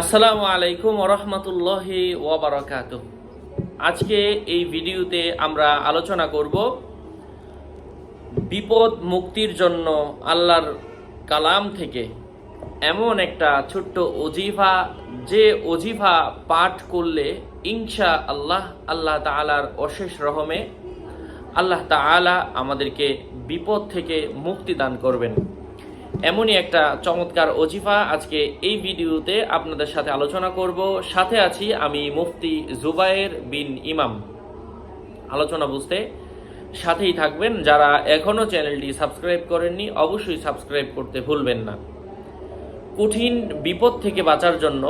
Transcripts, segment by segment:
আসসালামু আলাইকুম ওরহমতুল্লাহি ওবরাকাত আজকে এই ভিডিওতে আমরা আলোচনা করব বিপদ মুক্তির জন্য আল্লাহর কালাম থেকে এমন একটা ছোট্ট অজিফা যে অজিফা পাঠ করলে ইনশা আল্লাহ আল্লাহ তাআলার অশেষ রহমে আল্লাহ তাআলা আমাদেরকে বিপদ থেকে মুক্তি দান করবেন। এমনই একটা চমৎকার অজিফা আজকে এই ভিডিওতে আপনাদের সাথে আলোচনা করব। সাথে আছি আমি মুফতি জুবায়ের বিন ইমাম। আলোচনা বুঝতে সাথেই থাকবেন। যারা এখনও চ্যানেলটি সাবস্ক্রাইব করেননি, অবশ্যই সাবস্ক্রাইব করতে ভুলবেন না। কঠিন বিপদ থেকে বাঁচার জন্য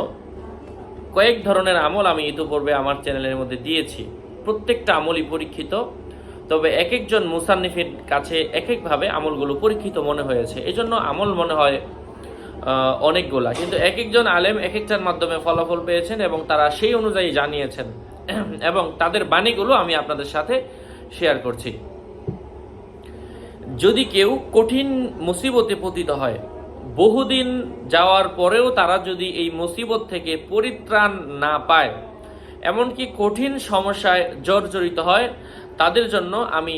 কয়েক ধরনের আমল আমি ইতিপূর্বে আমার চ্যানেলের মধ্যে দিয়েছি। প্রত্যেকটা আমলই পরীক্ষিত। তবে এক একজন মুসান্নিফের কাছে এক একভাবে আমলগুলো পরীক্ষিত মনে হয়েছে। এজন্য আমল মনে হয় অনেকগুলা। কিন্তু এক একজন আলেম এক একটার মাধ্যমে ফলাফল পেয়েছেন এবং তারা সেই অনুযায়ী জানিয়েছেন। এবং তাদের বাণীগুলো আমি আপনাদের সাথে শেয়ার করছি। যদি কেউ কঠিন মুসিবতে পতিত হয়, বহুদিন যাওয়ার পরেও তারা যদি এই মুসিবত থেকে পরিত্রাণ না পায়, এমনকি কঠিন সমস্যায় জর্জরিত হয় তাদের জন্য আমি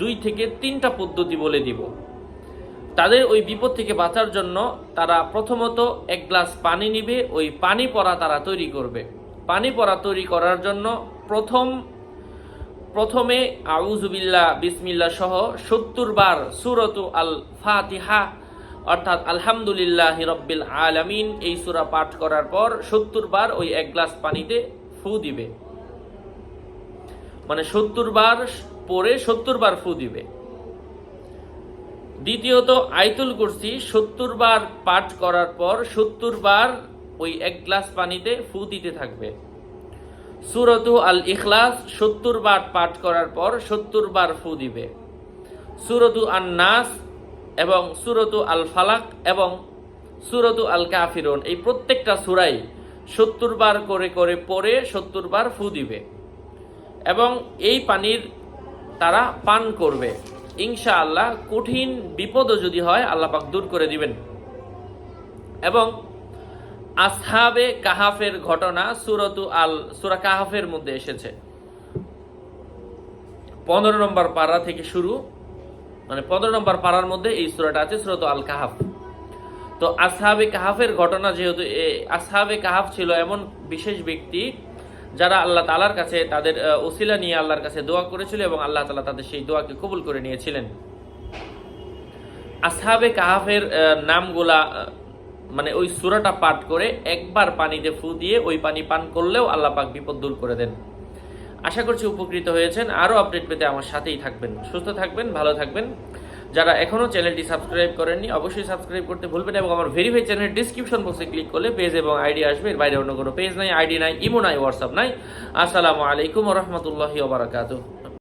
দুই থেকে তিনটা পদ্ধতি বলে দিব। তাদের ওই বিপদ থেকে বাঁচার জন্য তারা প্রথমত এক গ্লাস পানি নিবে, ওই পানি পড়া তারা তৈরি করবে। পানি পড়া তৈরি করার জন্য প্রথম, প্রথমে আউজুবিল্লাহ বিসমিল্লা সহ সত্তর বার সুরত আল ফাতিহা অর্থাৎ আলহামদুলিল্লাহ রব্বিল আলামিন এই সুরা পাঠ করার পর সত্তর বার ওই এক গ্লাস পানিতে ফু দিবে। মানে সত্তর বার পরে সত্তর বার ফু দিবে। দ্বিতীয়ত আইতুল কুরসি সত্তর বার পাঠ করার পর সত্তর বার ওই এক গ্লাস পানিতে ফু দিতে থাকবে। সুরতু আল ইখলাস সত্তর বার পাঠ করার পর সত্তর বার ফু দিবে। সুরতু আন নাস এবং সুরতু আল ফালাক এবং সুরতু আল কাফিরুন এই প্রত্যেকটা সুরাই সত্তর বার করে করে পরে সত্তর বার ফু দিবে। এবং এই পানির তারা পান করবে। ইনশা আল্লাহ কঠিন বিপদও যদি হয়, আল্লাহ পাক দূর করে দিবেন। এবং আসহাবে কাহাফের ঘটনা সুরতু আল, সুরা কাহাফের মধ্যে এসেছে। পনেরো নম্বর পারা থেকে শুরু মানে পনেরো নম্বর পাড়ার মধ্যে এই সুরাটা আছে, সুরত আল কাহাফ। তো আসহাবে কাহাফের ঘটনা যেহেতু আসহাবে কাহাফ ছিল এমন বিশেষ ব্যক্তি যারা আল্লাহ তালার কাছে তাদের ওসিলা নিয়ে আল্লাহর কাছে দোয়া করেছিল এবং আল্লাহ তালা তাদের সেই দোয়াকে কবুল করে নিয়েছিলেন। আসহাবে কাহাফের নামগুলা মানে ওই সুরাটা পাঠ করে একবার পানিতে ফু দিয়ে ওই পানি পান করলেও আল্লাহ পাক বিপদ দূর করে দেন। আশা করছি উপকৃত হয়েছেন। আরও আপডেট পেতে আমার সাথেই থাকবেন। সুস্থ থাকবেন, ভালো থাকবেন। যারা এখনও চ্যানেলটি সাবস্ক্রাইব করেননি, অবশ্যই সাবস্ক্রাইব করতে ভুলবেন এবং আমার ভেরিফাই চ্যানেল ডিসক্রিপশন বক্সে ক্লিক করলে পেজ এবং আইডি আসবে। এর বাইরে অন্য কোনো পেজ নাই আইডি নাই ইমো নাই হোয়াটসঅ্যাপ নাই। আসসালামু আলাইকুম রহমতুল্লাহি ওবরাকাতুহ